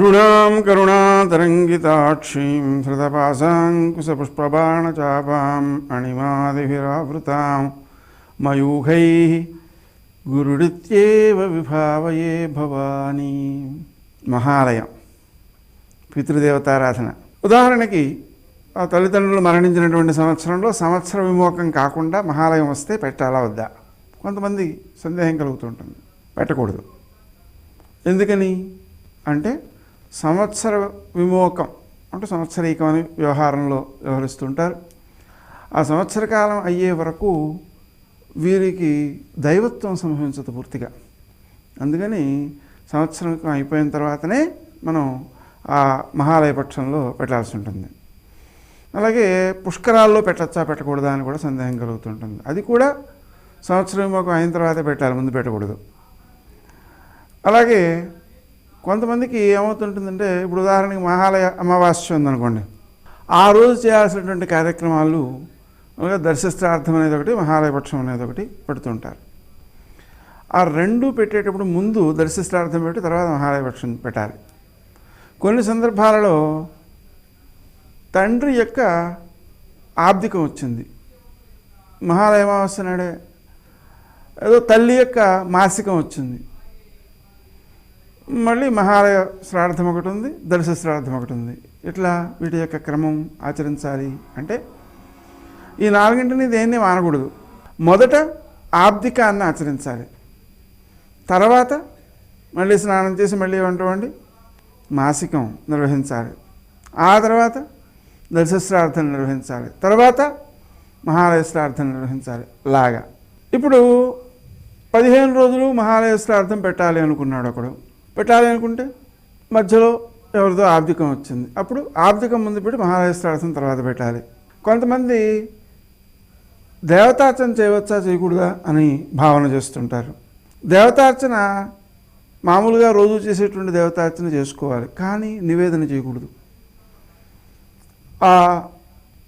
అరుణాం కరుణాతరంగితాక్షీం హృతపాశాంకుశపుష్పబాణచాపాం అణిమాదిభిరావృతాం మయూఖై గురుడిత్యేవ విభావయే భవానీ మహాలయం పితృదేవతారాధన. ఉదాహరణకి ఆ తల్లిదండ్రులు మరణించినటువంటి సంవత్సరంలో సంవత్సర విమోకం కాకుండా మహాలయం వస్తే పెట్టాలా వద్దా? కొంతమంది సందేహం కలుగుతుంటుంది. పెట్టకూడదు. ఎందుకని? అంటే సంవత్సర విమోకం అంటే సంవత్సరీకం అని వ్యవహారంలో వ్యవహరిస్తుంటారు. ఆ సంవత్సర కాలం అయ్యే వరకు వీరికి దైవత్వం సంభవించదు పూర్తిగా. అందుకని సంవత్సరం అయిపోయిన తర్వాతనే మనం ఆ మహాలయ పక్షంలో పెట్టాల్సి ఉంటుంది. అలాగే పుష్కరాల్లో పెట్టచ్చా పెట్టకూడదా అని కూడా సందేహం కలుగుతుంటుంది. అది కూడా సంవత్సరం ఒక అయిన తర్వాతే పెట్టాలి ముందు పెట్టకూడదు. అలాగే కొంతమందికి ఏమవుతుంటుందంటే ఇప్పుడు ఉదాహరణకి మహాలయ అమావాస్య ఉందనుకోండి. ఆ రోజు చేయాల్సినటువంటి కార్యక్రమాలు దర్శిస్తార్థం అనేది ఒకటి మహాలయ పక్షం అనేది ఒకటి పెడుతుంటారు. ఆ రెండు పెట్టేటప్పుడు ముందు దర్శిస్తార్థం పెట్టి తర్వాత మహాలయ పక్షం పెట్టాలి. కొన్ని సందర్భాలలో తండ్రి యొక్క ఆబ్దికం వచ్చింది. మహాలయ అమావాస్య నాడే ఏదో తల్లి యొక్క మాసికం వచ్చింది. మళ్ళీ మహాలయ శ్రార్థం ఒకటి ఉంది దర్శ శ్రార్థం ఒకటి ఉంది. ఇట్లా వీటి యొక్క క్రమం ఆచరించాలి అంటే ఈ నాలుగింటిని దేన్ని మానకూడదు. మొదట ఆబ్దికాన్ని ఆచరించాలి. తర్వాత మళ్ళీ స్నానం చేసి మళ్ళీ వంట వండి మాసికం నిర్వహించాలి. ఆ తర్వాత దర్శశ్రార్థం నిర్వహించాలి. తర్వాత మహాలయ శ్రార్థం నిర్వహించాలి. లాగా. ఇప్పుడు పదిహేను రోజులు మహాలయ శ్రార్థం పెట్టాలి అనుకున్నాడు ఒకడు. పెట్టాలి అనుకుంటే మధ్యలో ఎవరిదో ఆర్థికం వచ్చింది. అప్పుడు ఆర్థికం ముందు పెట్టి మహారాజస్థాసం తర్వాత పెట్టాలి. కొంతమంది దేవతార్చన చేయవచ్చా చేయకూడదా అని భావన చేస్తుంటారు. దేవతార్చన మామూలుగా రోజు చేసేటువంటి దేవతార్చన చేసుకోవాలి. కానీ నివేదన చేయకూడదు. ఆ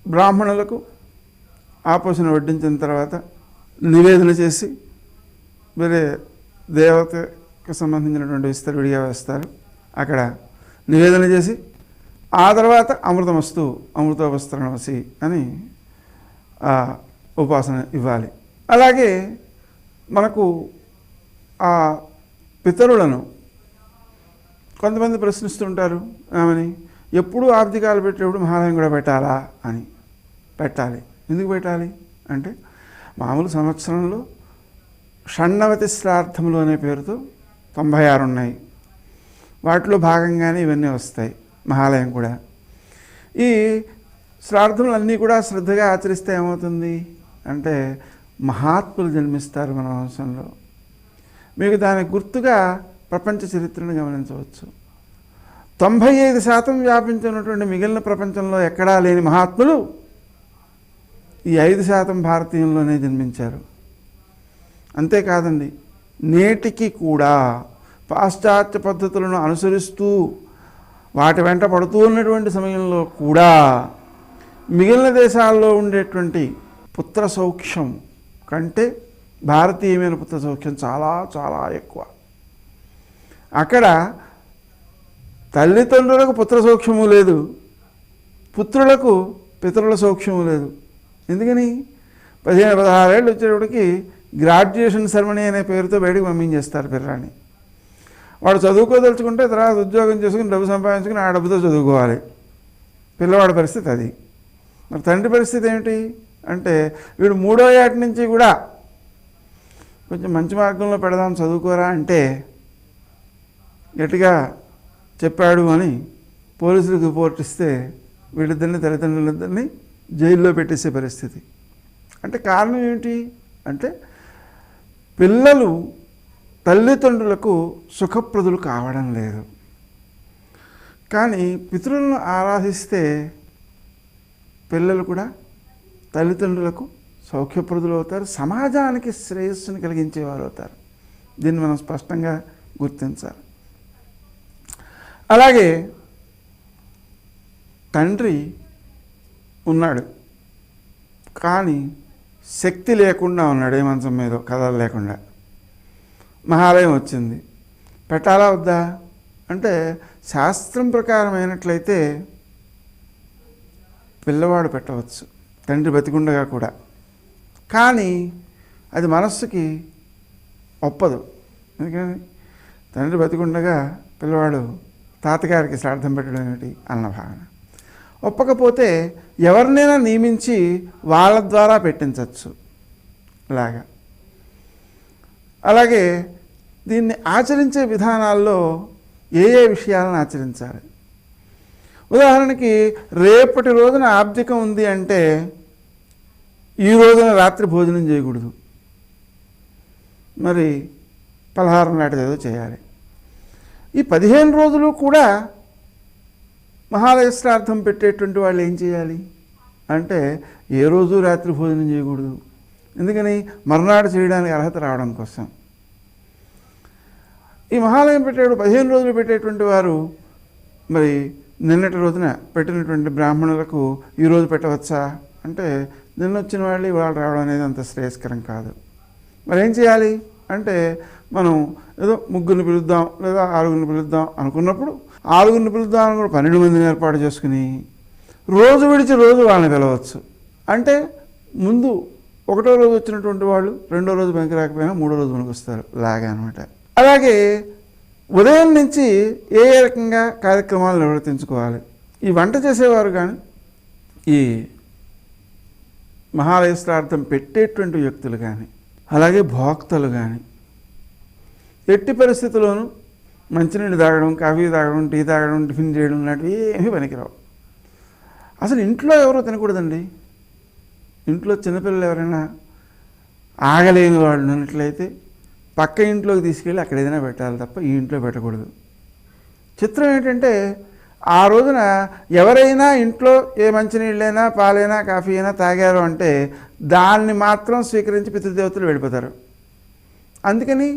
బ్రాహ్మణులకు ఆపోషణ వడ్డించిన తర్వాత నివేదన చేసి వేరే దేవత సంబంధించినటువంటి విస్తర విడిగా వేస్తారు. అక్కడ నివేదన చేసి ఆ తర్వాత అమృతమస్తు అమృతోపస్తరణమసి అని ఉపాసన ఇవ్వాలి. అలాగే మనకు ఆ పితరులను కొంతమంది ప్రశ్నిస్తుంటారు ఆమెని ఎప్పుడు ఆర్థికాలు పెట్టేప్పుడు మహాలయం కూడా పెట్టాలా అని. పెట్టాలి. ఎందుకు పెట్టాలి? అంటే మామూలు సంవత్సరంలో షణ్ణవతి శ్రార్థములు అనే పేరుతో తొంభై ఆరు ఉన్నాయి. వాటిలో భాగంగానే ఇవన్నీ వస్తాయి మహాలయం కూడా. ఈ శ్రాద్ధములన్నీ కూడా శ్రద్ధగా ఆచరిస్తే ఏమవుతుంది అంటే మహాత్ములు జన్మిస్తారు మన వంశంలో. మీకు దాని గుర్తుగా ప్రపంచ చరిత్రను గమనించవచ్చు. తొంభై ఐదు శాతం వ్యాపించినటువంటి మిగిలిన ప్రపంచంలో ఎక్కడా లేని మహాత్ములు ఈ ఐదు శాతం భారతీయుల్లోనే జన్మించారు. అంతేకాదండి నేటికి కూడా పాశ్చాత్య పద్ధతులను అనుసరిస్తూ వాటి వెంట పడుతూ ఉన్నటువంటి సమయంలో కూడా మిగిలిన దేశాల్లో ఉండేటువంటి పుత్ర సౌఖ్యం కంటే భారతీయమైన పుత్ర సౌఖ్యం చాలా చాలా ఎక్కువ. అక్కడ తల్లిదండ్రులకు పుత్ర సౌఖ్యము లేదు పుత్రులకు పితరుల సౌఖ్యము లేదు. ఎందుకని? పదిహేను పదహారేళ్ళు వచ్చేటప్పటికి గ్రాడ్యుయేషన్ సెరమనీ అనే పేరుతో బయటకు పంపించేస్తారు పిల్లాన్ని. వాడు చదువుకోదలుచుకుంటే తర్వాత ఉద్యోగం చేసుకుని డబ్బు సంపాదించుకుని ఆ డబ్బుతో చదువుకోవాలి. పిల్లవాడి పరిస్థితి అది. మరి తండ్రి పరిస్థితి ఏమిటి? అంటే వీడు మూడో ఏట నుంచి కూడా కొంచెం మంచి మార్గంలో పెడదాం చదువుకోరా అంటే గట్టిగా చెప్పాడు అని పోలీసులకు రిపోర్ట్ ఇస్తే వీళ్ళిద్దరిని తల్లిదండ్రులిద్దరిని జైల్లో పెట్టేసే పరిస్థితి. అంటే కారణం ఏమిటి? అంటే పిల్లలు తల్లిదండ్రులకు సుఖప్రదులు కావడం లేదు. కానీ పితృలను ఆరాధిస్తే పిల్లలు కూడా తల్లిదండ్రులకు సౌఖ్యప్రదులు అవుతారు సమాజానికి శ్రేయస్సును కలిగించేవారు అవుతారు. దీన్ని మనం స్పష్టంగా గుర్తించాలి. అలాగే తండ్రి ఉన్నాడు. కానీ శక్తి లేకుండా ఉన్నాడు ఏ మంచం మీద కథలు లేకుండా. మహాలయం వచ్చింది. పెట్టాలా వద్దా? అంటే శాస్త్రం ప్రకారం అయినట్లయితే పిల్లవాడు పెట్టవచ్చు తండ్రి బతికుండగా కూడా. కానీ అది మనస్సుకి ఒప్పదు. ఎందుకని? తండ్రి బతికుండగా పిల్లవాడు తాతగారికి శ్రార్థం పెట్టడం ఏమిటి? అన్న భావన ఒప్పకపోతే ఎవరినైనా నియమించి వాళ్ళ ద్వారా పెట్టించవచ్చు అలాగా. అలాగే దీన్ని ఆచరించే విధానాల్లో ఏ ఏ విషయాలను ఆచరించాలి? ఉదాహరణకి రేపటి రోజున ఆబ్దికం ఉంది అంటే ఈ రోజున రాత్రి భోజనం చేయకూడదు. మరి పలహారం లాంటిది ఏదో చేయాలి. ఈ పదిహేను రోజులు కూడా మహాలయశ్రార్థం పెట్టేటువంటి వాళ్ళు ఏం చేయాలి? అంటే ఏ రోజు రాత్రి భోజనం చేయకూడదు. ఎందుకని? మర్నాడు చేయడానికి అర్హత రావడం కోసం. ఈ మహాలయం పెట్టేడు పదిహేను రోజులు పెట్టేటువంటి వారు మరి నిన్నటి రోజున పెట్టినటువంటి బ్రాహ్మణులకు ఈరోజు పెట్టవచ్చా? అంటే నిన్న వచ్చిన వాళ్ళు ఇవాళ రావడం అనేది అంత శ్రేయస్కరం కాదు. మరి ఏం చేయాలి? అంటే మనం ఏదో ముగ్గురిని పిలుద్దాం లేదా ఆరుగురిని పిలుద్దాం అనుకున్నప్పుడు ఆరుగురిని పిలుద్దామని కూడా పన్నెండు మందిని ఏర్పాటు చేసుకుని రోజు విడిచి రోజు వాళ్ళని పిలవచ్చు. అంటే ముందు ఒకటో రోజు వచ్చినటువంటి వాళ్ళు రెండో రోజు పనికి రాకపోయినా మూడో రోజు మనకు వస్తారు. లాగా అనమాట అలాగే ఉదయం నుంచి ఏ ఏ రకంగా కార్యక్రమాలు నిర్వర్తించుకోవాలి? ఈ వంట చేసేవారు కానీ ఈ మహాలయశ్రార్థం పెట్టేటువంటి వ్యక్తులు కానీ అలాగే భోక్తలు కానీ ఎట్టి పరిస్థితుల్లోనూ మంచినీళ్ళు తాగడం కాఫీ తాగడం టీ తాగడం టిఫిన్ చేయడం లాంటివి ఏమీ పనికిరావు. అసలు ఇంట్లో ఎవరో తినకూడదండి. ఇంట్లో చిన్నపిల్లలు ఎవరైనా ఆగలేని వాళ్ళు ఉన్నట్లయితే పక్క ఇంట్లోకి తీసుకెళ్ళి అక్కడ ఏదైనా పెట్టాలి తప్ప ఈ ఇంట్లో పెట్టకూడదు. చిత్రం ఏంటంటే ఆ రోజున ఎవరైనా ఇంట్లో ఏ మంచినీళ్ళైనా పాలైనా కాఫీ అయినా తాగారు అంటే దాన్ని మాత్రం స్వీకరించి పితృదేవతలు వెళ్ళిపోతారు. అందుకని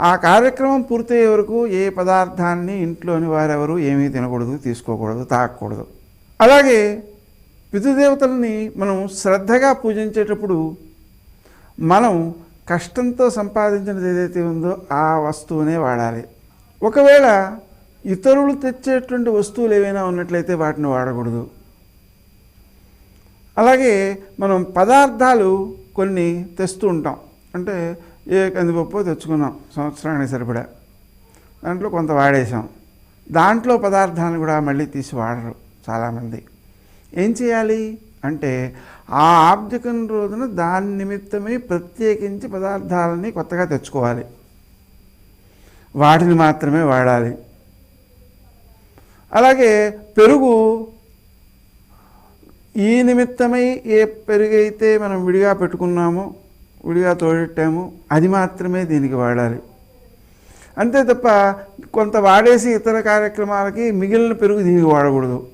ఆ కార్యక్రమం పూర్తయ్యే వరకు ఏ పదార్థాన్ని ఇంట్లోని వారెవరు ఏమీ తినకూడదు తీసుకోకూడదు తాగకూడదు. అలాగే పితృదేవతల్ని మనం శ్రద్ధగా పూజించేటప్పుడు మనం కష్టంతో సంపాదించినది ఏదైతే ఉందో ఆ వస్తువునే వాడాలి. ఒకవేళ ఇతరులు తెచ్చేటువంటి వస్తువులు ఏవైనా ఉన్నట్లయితే వాటిని వాడకూడదు. అలాగే మనం పదార్థాలు కొన్ని తెస్తూ ఉంటాం. అంటే ఏ కందిపప్పు తెచ్చుకున్నాం. సంవత్సరానికి సరిపడా. దాంట్లో కొంత వాడేసాం దాంట్లో పదార్థాలను కూడా మళ్ళీ తీసి వాడరు చాలామంది. ఏం చేయాలి? అంటే ఆ ఆబ్జకం రోజున దాని నిమిత్తమే ప్రత్యేకించి పదార్థాలని కొత్తగా తెచ్చుకోవాలి. వాటిని మాత్రమే వాడాలి. అలాగే పెరుగు ఈ నిమిత్తమై ఏ పెరుగు అయితే మనం విడిగా పెట్టుకున్నామో విడిగా తోడెట్టాము. అది మాత్రమే దీనికి వాడాలి. అంతే తప్ప కొంత వాడేసి ఇతర కార్యక్రమాలకి మిగిలిన పెరుగు దీనికి వాడకూడదు.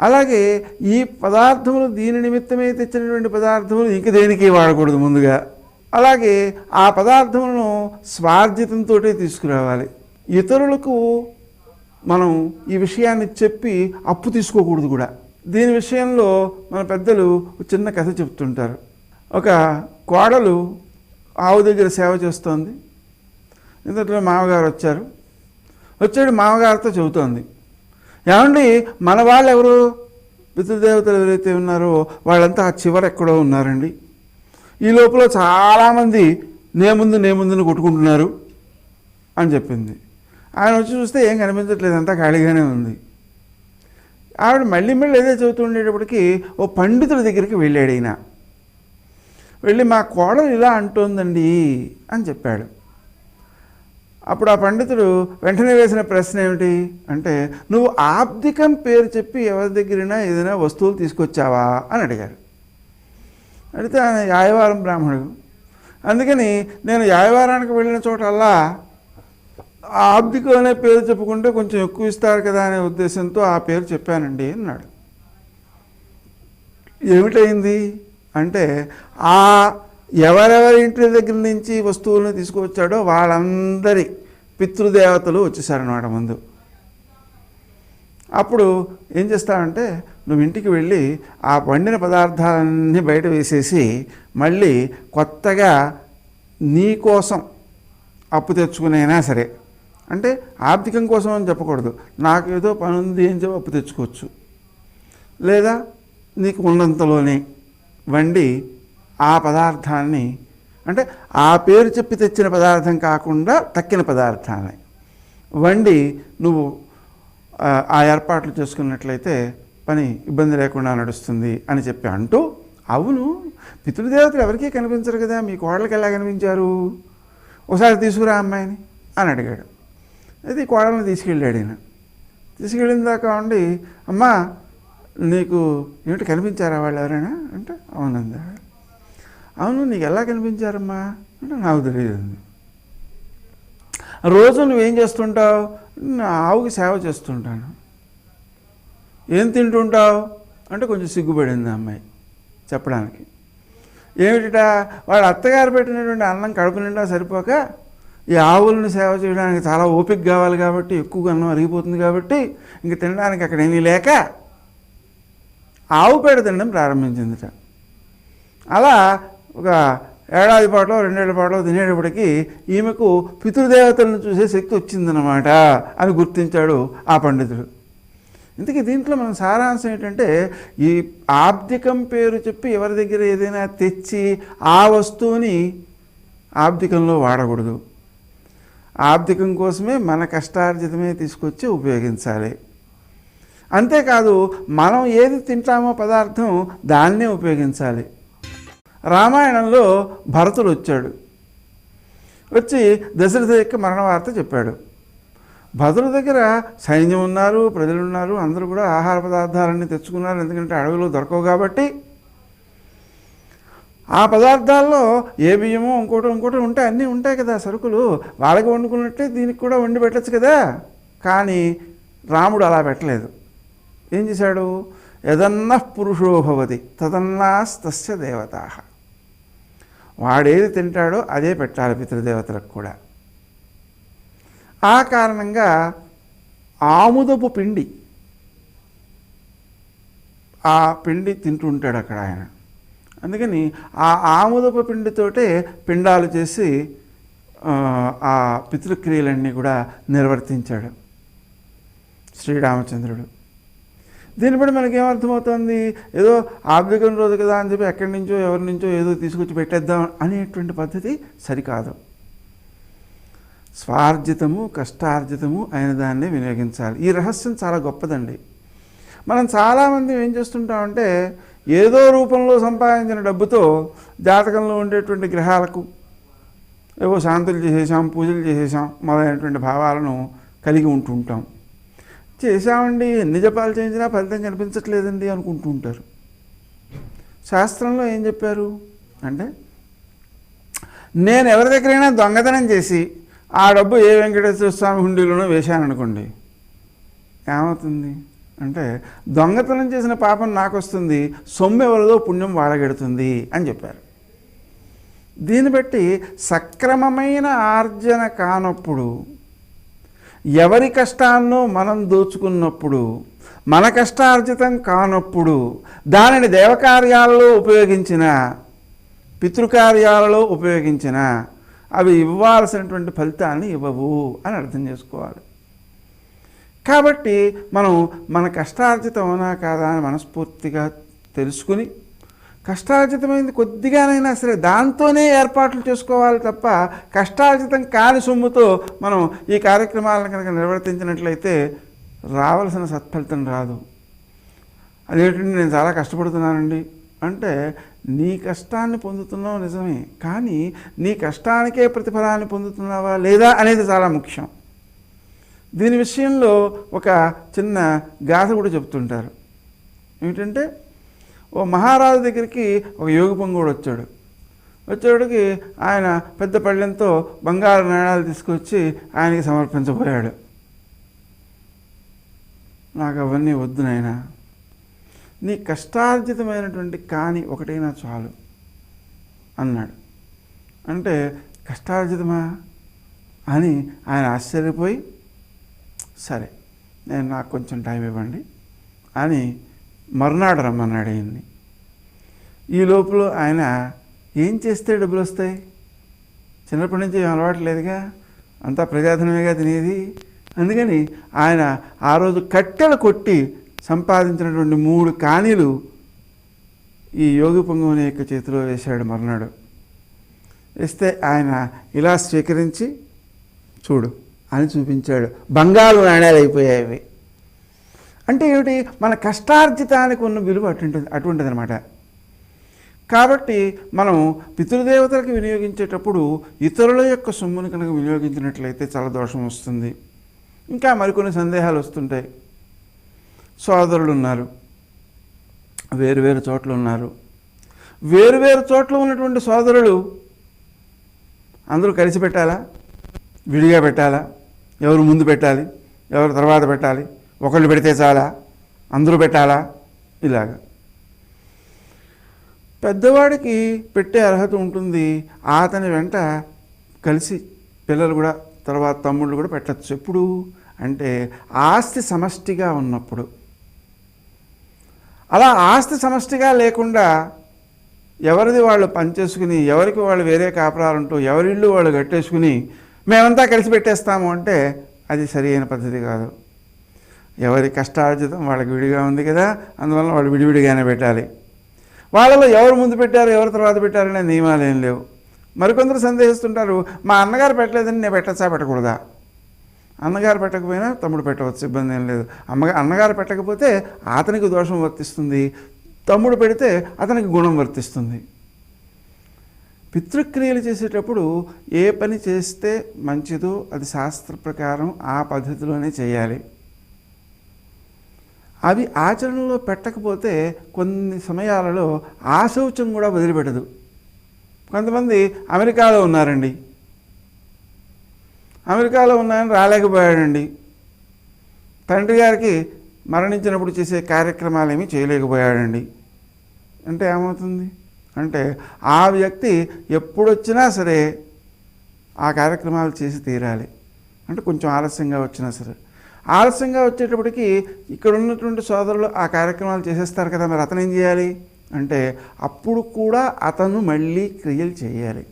అలాగే ఈ పదార్థములు దీని నిమిత్తమే తెచ్చినటువంటి పదార్థములు ఇంక దేనికి వాడకూడదు ముందుగా. అలాగే ఆ పదార్థములను స్వార్జితంతో తీసుకురావాలి. ఇతరులకు మనం ఈ విషయాన్ని చెప్పి అప్పు తీసుకోకూడదు కూడా. దీని విషయంలో మన పెద్దలు చిన్న కథ చెప్తుంటారు. ఒక కోడలు ఆవు దగ్గర సేవ చేస్తోంది. ఇంతట్లో మామగారు వచ్చారు. వచ్చాడు మామగారితో చెబుతోంది. ఏమండి మన వాళ్ళు ఎవరు పితృదేవతలు ఎవరైతే ఉన్నారో వాళ్ళంతా ఆ చివర ఎక్కడో ఉన్నారండి. ఈ లోపల చాలామంది నే ముందు నే ముందుని కొట్టుకుంటున్నారు అని చెప్పింది. ఆయన వచ్చి చూస్తే ఏం కనిపించట్లేదు అంతా ఖాళీగానే ఉంది. ఆవిడ మళ్ళీ మళ్ళీ ఏదో చదువుతుండేటప్పటికి ఓ పండితుడి దగ్గరికి వెళ్ళాడు ఈయన. వెళ్ళి మా కోడలు ఇలా అంటోందండి అని చెప్పాడు. అప్పుడు ఆ పండితుడు వెంటనే వేసిన ప్రశ్న ఏమిటి? అంటే నువ్వు ఆబ్దికం పేరు చెప్పి ఎవరి దగ్గరైనా ఏదైనా వస్తువులు తీసుకొచ్చావా? అని అడిగారు. అడిగితే ఆయన యాయవారం బ్రాహ్మణుడు అందుకని నేను యాయవారానికి వెళ్ళిన చోటల్లా ఆ ఆబ్దికం అనే పేరు చెప్పుకుంటే కొంచెం ఎక్కువ ఇస్తారు కదా అనే ఉద్దేశంతో ఆ పేరు చెప్పానండి అన్నాడు. ఏమిటైంది అంటే ఆ ఎవరెవరి ఇంటి దగ్గర నుంచి వస్తువులను తీసుకువచ్చాడో వాళ్ళందరి పితృదేవతలు వచ్చేసారన్నమాట ముందు. అప్పుడు ఏం చేస్తావంటే నువ్వు ఇంటికి వెళ్ళి ఆ వండిన పదార్థాలన్నీ బయట వేసేసి మళ్ళీ కొత్తగా నీ కోసం అప్పు తెచ్చుకునైనా సరే అంటే ఆర్థికం కోసం అని చెప్పకూడదు నాకు ఏదో పని ఉంది అని చెప్పి అప్పు తెచ్చుకోవచ్చు. లేదా నీకు ఉన్నంతలోనే వండి ఆ పదార్థాన్ని అంటే ఆ పేరు చెప్పి తెచ్చిన పదార్థం కాకుండా తక్కిన పదార్థాన్ని వండి నువ్వు ఆ, ఏర్పాట్లు చేసుకున్నట్లయితే పని ఇబ్బంది లేకుండా నడుస్తుంది అని చెప్పి అంటూ అవును పితృదేవతలు ఎవరికీ కనిపించరు కదా మీ కోడలకి ఎలా కనిపించారు? ఒకసారి తీసుకురా అమ్మాయిని అని అడిగాడు. అయితే ఈ కోడల్ని తీసుకెళ్ళాడు ఈయన. తీసుకెళ్ళిన దాకా ఉండి అమ్మా నీకు ఏమిటి కనిపించారా వాళ్ళు ఎవరైనా? అంటే అవునంది అవును నీకు ఎలా కనిపించారమ్మా? అంటే నాకు తెలియదు రోజు నువ్వేం చేస్తుంటావు? నా ఆవుకి సేవ చేస్తుంటాను. ఏం తింటుంటావు? అంటే కొంచెం సిగ్గుపడింది అమ్మాయి చెప్పడానికి. ఏమిట వాడు అత్తగారు పెట్టినటువంటి అన్నం కడుపు నిండా సరిపోక ఈ ఆవులను సేవ చేయడానికి చాలా ఓపిక కావాలి కాబట్టి ఎక్కువగా అన్నం అరిగిపోతుంది కాబట్టి ఇంక తినడానికి అక్కడ ఏమీ లేక ఆవు పేడ తినడం ప్రారంభించిందిట. అలా ఒక ఏడాది పాటలో రెండేళ్ళ పాటలో తినేటప్పటికి ఈమెకు పితృదేవతలను చూసే శక్తి వచ్చిందనమాట అని గుర్తించాడు ఆ పండితుడు. ఇంతకీ దీంట్లో మనం సారాంశం ఏంటంటే ఈ ఆబ్దికం పేరు చెప్పి ఎవరి దగ్గర ఏదైనా తెచ్చి ఆ వస్తువుని ఆబ్దికంలో వాడకూడదు. ఆబ్దికం కోసమే మన కష్టార్జితమే తీసుకొచ్చి ఉపయోగించాలి. అంతేకాదు మనం ఏది తింటామో పదార్థం దాన్నే ఉపయోగించాలి. రామాయణంలో భరతుడు వచ్చాడు. వచ్చి దశరథ యొక్క మరణ వార్త చెప్పాడు. భరతుల దగ్గర సైన్యం ఉన్నారు ప్రజలు ఉన్నారు అందరూ కూడా ఆహార పదార్థాలన్నీ తెచ్చుకున్నారు ఎందుకంటే అడవిలో దొరకవు కాబట్టి. ఆ పదార్థాల్లో ఏ బియ్యమో ఇంకోటి ఇంకోటి ఉంటాయి అన్నీ ఉంటాయి కదా సరుకులు. వాళ్ళకి వండుకున్నట్టే దీనికి కూడా వండి పెట్టచ్చు కదా. కానీ రాముడు అలా పెట్టలేదు. ఏం చేశాడు? యదన్న పురుషో భవతి తదన్నాస్తస్య దేవతా. వాడేది తింటాడో అదే పెట్టాలి పితృదేవతలకు కూడా. ఆ కారణంగా ఆముదపు పిండి ఆ పిండి తింటుంటాడు అక్కడ ఆయన. అందుకని ఆ ఆముదపు పిండితోటే పిండాలు చేసి ఆ పితృక్రియలన్నీ కూడా నిర్వర్తించాడు. శ్రీరామచంద్రుడు. దీన్ని బట్టి మనకి ఏమర్థమవుతుంది ఏదో ఆబ్దికం రోజు కదా అని చెప్పి ఎక్కడి నుంచో ఎవరి నుంచో ఏదో తీసుకొచ్చి పెట్టేద్దాం అనేటువంటి పద్ధతి సరికాదు. స్వార్జితము కష్టార్జితము అయిన దాన్ని వినియోగించాలి. ఈ రహస్యం చాలా గొప్పదండి. మనం చాలామంది ఏం చేస్తుంటామంటే ఏదో రూపంలో సంపాదించిన డబ్బుతో జాతకంలో ఉండేటువంటి గ్రహాలకు ఏవో శాంతులు చేసేసాం పూజలు చేసేసాం మొదలైనటువంటి భావాలను కలిగి ఉంటుంటాం. చేశామండి ఎన్ని జపాలు చేయించినా ఫలితం కనిపించట్లేదండి అనుకుంటూ ఉంటారు శాస్త్రంలో ఏం చెప్పారు? అంటే నేను ఎవరి దగ్గరైనా దొంగతనం చేసి ఆ డబ్బు ఏ వెంకటేశ్వర స్వామి హుండీలోనో వేశాననుకోండి. ఏమవుతుంది? అంటే దొంగతనం చేసిన పాపం నాకు వస్తుంది సొమ్ము ఎవరిదో పుణ్యం వాడగెడుతుంది అని చెప్పారు. దీన్ని బట్టి సక్రమమైన ఆర్జన కానప్పుడు ఎవరి కష్టాన్నో మనం దోచుకున్నప్పుడు మన కష్టార్జితం కానప్పుడు దానిని దేవకార్యాలలో ఉపయోగించిన పితృకార్యాలలో ఉపయోగించిన అవి ఇవ్వాల్సినటువంటి ఫలితాన్ని ఇవ్వవు అని అర్థం చేసుకోవాలి. కాబట్టి మనం మన కష్టార్జితం అవునా కాదా అని మనస్ఫూర్తిగా తెలుసుకుని కష్టార్జితమైంది కొద్దిగానైనా సరే దాంతోనే ఏర్పాట్లు చేసుకోవాలి తప్ప కష్టార్జితం కాని సొమ్ముతో మనం ఈ కార్యక్రమాలను కనుక నిర్వర్తించినట్లయితే రావాల్సిన సత్ఫలితం రాదు. అదేంటంటే నేను చాలా కష్టపడుతున్నానండి. అంటే నీ కష్టాన్ని పొందుతున్నావు నిజమే కానీ నీ కష్టానికే ప్రతిఫలాన్ని పొందుతున్నావా లేదా అనేది చాలా ముఖ్యం. దీని విషయంలో ఒక చిన్న గాథ కూడా చెప్తుంటారు. ఏమిటంటే ఓ మహారాజు దగ్గరికి ఒక యోగి పొంగుడు వచ్చాడు. వచ్చేవాడికి ఆయన పెద్ద పళ్ళెంతో బంగారు నాణాలు తీసుకొచ్చి ఆయనకి సమర్పించబోయాడు. నాకు అవన్నీ వద్దు నాయనా. నీ కష్టార్జితమైనటువంటి కాని ఒకటైనా చాలు అన్నాడు. అంటే కష్టార్జితమా అని ఆయన ఆశ్చర్యపోయి సరే నేను నాకు కొంచెం టైం ఇవ్వండి అని మర్నాడు రమ్మన్నాడు ఆయన్ని. ఈ లోపల ఆయన ఏం చేస్తే డబ్బులు వస్తాయి? చిన్నప్పటి నుంచి ఏం అలవాటు లేదుగా? అంతా ప్రజాధనమేగా తినేది? అందుకని ఆయన ఆ రోజు కట్టెలు కొట్టి సంపాదించినటువంటి మూడు కాణీలు ఈ యోగి పొంగుని యొక్క చేతిలో వేశాడు మర్నాడు. వేస్తే ఆయన ఇలా స్వీకరించి చూడు అని చూపించాడు. బంగారు నాణ్యాలు అయిపోయాయి అంటే ఏమిటి? మన కష్టార్జితానికి ఉన్న విలువ అటు అటువంటిది అనమాట కాబట్టి మనం పితృదేవతలకు వినియోగించేటప్పుడు ఇతరుల యొక్క సొమ్ముని కనుక వినియోగించినట్లయితే చాలా దోషం వస్తుంది. ఇంకా మరికొన్ని సందేహాలు వస్తుంటాయి. సోదరులు ఉన్నారు. వేరు వేరు చోట్ల ఉన్నారు. వేరు వేరు చోట్ల ఉన్నటువంటి సోదరులు అందరూ కలిసి పెట్టాలా? విడిగా పెట్టాలా? ఎవరు ముందు పెట్టాలి? ఎవరు తర్వాత పెట్టాలి? ఒకళ్ళు పెడితే చాలా అందరూ పెట్టాలా? ఇలాగా. పెద్దవాడికి పెట్టే అర్హత ఉంటుంది. అతని వెంట కలిసి పిల్లలు కూడా తర్వాత తమ్ముళ్ళు కూడా పెట్టచ్చు. ఎప్పుడు? అంటే ఆస్తి సమష్టిగా ఉన్నప్పుడు. అలా ఆస్తి సమష్టిగా లేకుండా ఎవరిది వాళ్ళు పనిచేసుకుని ఎవరికి వాళ్ళు వేరే కాపురాలుంటూ ఎవరిళ్ళు వాళ్ళు కట్టేసుకుని మేమంతా కలిసి పెట్టేస్తాము అంటే అది సరి అయిన పద్ధతి కాదు. ఎవరి కష్టార్జితం వాళ్ళకి విడిగా ఉంది కదా అందువల్ల వాళ్ళు విడివిడిగానే పెట్టాలి. వాళ్ళలో ఎవరు ముందు పెట్టారు ఎవరు తర్వాత పెట్టారనే నియమాలు ఏం లేవు. మరికొందరు సందేహిస్తుంటారు మా అన్నగారు పెట్టలేదని నేను పెట్టచ్చా పెట్టకూడదా? అన్నగారు పెట్టకపోయినా తమ్ముడు పెట్టవచ్చు ఇబ్బంది ఏం లేదు. అమ్మగా అన్నగారు పెట్టకపోతే అతనికి దోషం వర్తిస్తుంది తమ్ముడు పెడితే అతనికి గుణం వర్తిస్తుంది. పితృక్రియలు చేసేటప్పుడు ఏ పని చేస్తే మంచిదో అది శాస్త్ర ప్రకారం ఆ పద్ధతిలోనే చేయాలి. అవి ఆచరణలో పెట్టకపోతే కొన్ని సమయాలలో ఆశౌచం కూడా వదిలిపెట్టదు. కొంతమంది అమెరికాలో ఉన్నారండి. అమెరికాలో ఉన్నాయని రాలేకపోయాడండి. తండ్రి గారికి మరణించినప్పుడు చేసే కార్యక్రమాలు ఏమీ చేయలేకపోయాడండి. అంటే ఏమవుతుంది? అంటే ఆ వ్యక్తి ఎప్పుడొచ్చినా సరే ఆ కార్యక్రమాలు చేసి తీరాలి. అంటే కొంచెం ఆలస్యంగా వచ్చినా సరే. ఆలస్యంగా వచ్చేటప్పటికి ఇక్కడ ఉన్నటువంటి సోదరులు ఆ కార్యక్రమాలు చేసేస్తారు కదా మరి అతను ఏం చేయాలి? అంటే అప్పుడు కూడా అతను మళ్ళీ క్రియలు చేయాలి.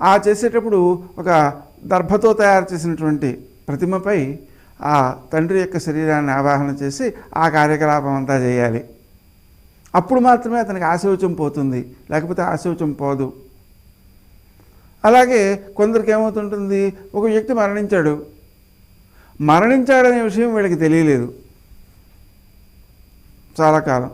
ఆ చేసేటప్పుడు ఒక దర్భతో తయారు చేసినటువంటి ప్రతిమపై ఆ తండ్రి యొక్క శరీరాన్ని ఆవాహన చేసి ఆ కార్యకలాపం అంతా చేయాలి. అప్పుడు మాత్రమే అతనికి ఆశౌచం పోతుంది లేకపోతే ఆశౌచం పోదు. అలాగే కొందరికి ఏమవుతుంటుంది? ఒక వ్యక్తి మరణించాడు. మరణించాడనే విషయం వీళ్ళకి తెలియలేదు. చాలా కాలం.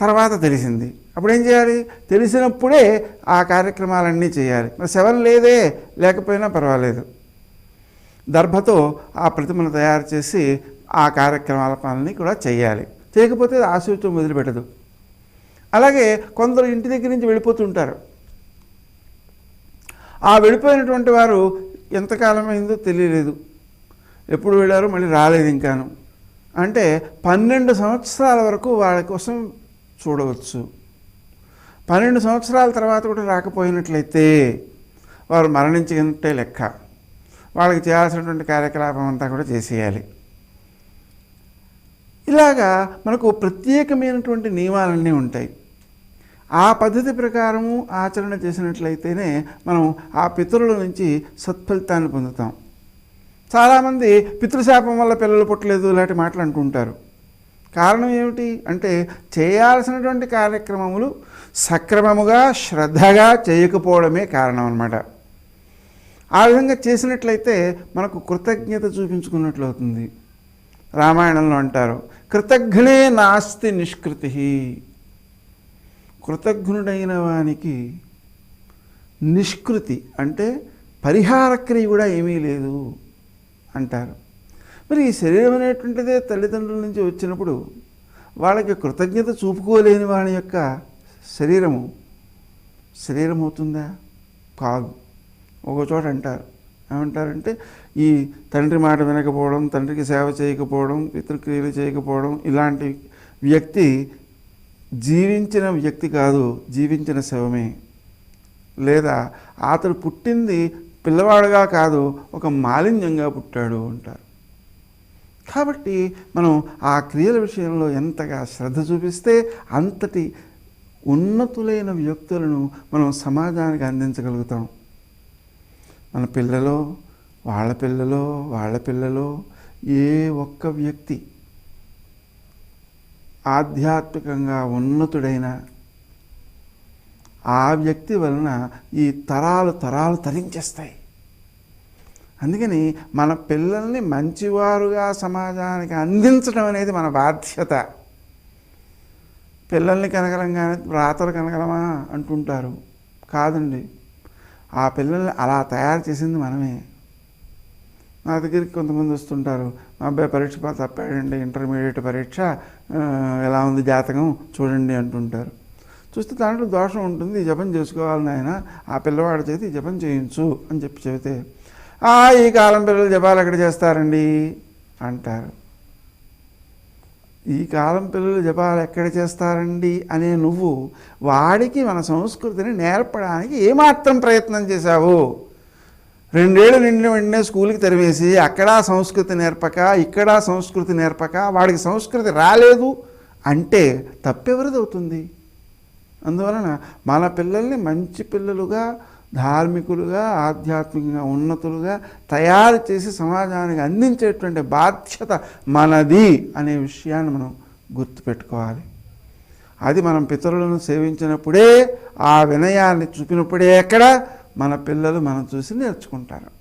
తర్వాత తెలిసింది. అప్పుడు ఏం చేయాలి? తెలిసినప్పుడే ఆ కార్యక్రమాలన్నీ చేయాలి. మరి శవం లేదే లేకపోయినా పర్వాలేదు. దర్భతో ఆ ప్రతిమను తయారు చేసి ఆ కార్యక్రమాల పనులని కూడా చేయాలి. చేయకపోతే ఆశూచం వదిలిపెట్టదు. అలాగే కొందరు ఇంటి దగ్గర నుంచి వెళ్ళిపోతుంటారు. ఆ వెళ్ళిపోయినటువంటి వారు ఎంతకాలమైందో తెలియలేదు. ఎప్పుడు వెళ్ళారో మళ్ళీ రాలేదు ఇంకాను. అంటే పన్నెండు సంవత్సరాల వరకు వాళ్ళ కోసం చూడవచ్చు. పన్నెండు సంవత్సరాల తర్వాత కూడా రాకపోయినట్లయితే వారు మరణించినట్టే లెక్క. వాళ్ళకి చేయాల్సినటువంటి కార్యకలాపం అంతా కూడా చేసేయాలి. ఇలాగా మనకు ప్రత్యేకమైనటువంటి నియమాలన్నీ ఉంటాయి. ఆ పద్ధతి ప్రకారము ఆచరణ చేసినట్లయితేనే మనం ఆ పితరుల నుంచి సత్ఫలితాన్ని పొందుతాం. చాలామంది పితృశాపం వల్ల పిల్లలు పుట్టలేదు ఇలాంటి మాటలు అంటుంటారు. కారణం ఏమిటి? అంటే చేయాల్సినటువంటి కార్యక్రమములు సక్రమముగా శ్రద్ధగా చేయకపోవడమే కారణం అన్నమాట ఆ విధంగా చేసినట్లయితే మనకు కృతజ్ఞత చూపించుకున్నట్లు అవుతుంది రామాయణంలో అంటారు కృతజ్ఞనే నాస్తి నిష్కృతి. కృతజ్ఞుడైన వానికి నిష్కృతి అంటే పరిహారక్రియ కూడా ఏమీ లేదు. అంటారు. మరి ఈ శరీరం అనేటువంటిదే తల్లిదండ్రుల నుంచి వచ్చినప్పుడు వాళ్ళకి కృతజ్ఞత చూపుకోలేని వాళ్ళ యొక్క శరీరము శరీరం అవుతుందా కాదు. ఒక చోట అంటారు. ఏమంటారంటే ఈ తండ్రి మాట వినకపోవడం తండ్రికి సేవ చేయకపోవడం పితృక్రియలు చేయకపోవడం ఇలాంటి వ్యక్తి జీవించిన వ్యక్తి కాదు జీవించిన శవమే. లేదా అతడు పుట్టింది పిల్లవాడుగా కాదు ఒక మాలిన్యంగా పుట్టాడు అంటారు. కాబట్టి మనం ఆ క్రియల విషయంలో ఎంతగా శ్రద్ధ చూపిస్తే అంతటి ఉన్నతులైన వ్యక్తులను మనం సమాజానికి అందించగలుగుతాం. మన పిల్లలో వాళ్ళ పిల్లలో వాళ్ళ పిల్లలో ఏ ఒక్క వ్యక్తి ఆధ్యాత్మికంగా ఉన్నతుడైన ఆ వ్యక్తి వలన ఈ తరాలు తరాలు తరించేస్తాయి. అందుకని మన పిల్లల్ని మంచివారుగా సమాజానికి అందించడం అనేది మన బాధ్యత. పిల్లల్ని కనగలంగానే రాతలు కనగలమా అంటుంటారు. కాదండి. ఆ పిల్లల్ని అలా తయారు చేసింది మనమే. నా దగ్గరికి కొంతమంది వస్తుంటారు. మా అబ్బాయి పరీక్ష పాస్ తప్పాడండి ఇంటర్మీడియట్ పరీక్ష ఎలా ఉంది జాతకం? చూడండి అంటుంటారు. చూస్తే దాంట్లో దోషం ఉంటుంది జపం చేసుకోవాలి నాయన ఆ పిల్లవాడి చేతి జపం చేయించు అని చెప్పి చెబితే "ఆ, ఈ కాలం పిల్లలు జపాలు ఎక్కడ చేస్తారండి? అంటారు. ఈ కాలం పిల్లలు జపాలు ఎక్కడ చేస్తారండి? అనే నువ్వు వాడికి మన సంస్కృతిని నేర్పడానికి ఏమాత్రం ప్రయత్నం చేశావు. రెండేళ్ళు నిండిన వెంటనే స్కూల్కి తరివేసి అక్కడ సంస్కృతి నేర్పక ఇక్కడ సంస్కృతి నేర్పక వాడికి సంస్కృతి రాలేదు అంటే తప్పెవరిది అవుతుంది? అందువలన మన పిల్లల్ని మంచి పిల్లలుగా ధార్మికులుగా ఆధ్యాత్మికంగా ఉన్నతులుగా తయారు చేసి సమాజానికి అందించేటువంటి బాధ్యత మనది అనే విషయాన్ని మనం గుర్తుపెట్టుకోవాలి. అది మనం పితరులను సేవించినప్పుడే ఆ వినయాన్ని చూపినప్పుడే ఎక్కడ మన పిల్లలు మనం చూసి నేర్చుకుంటారు.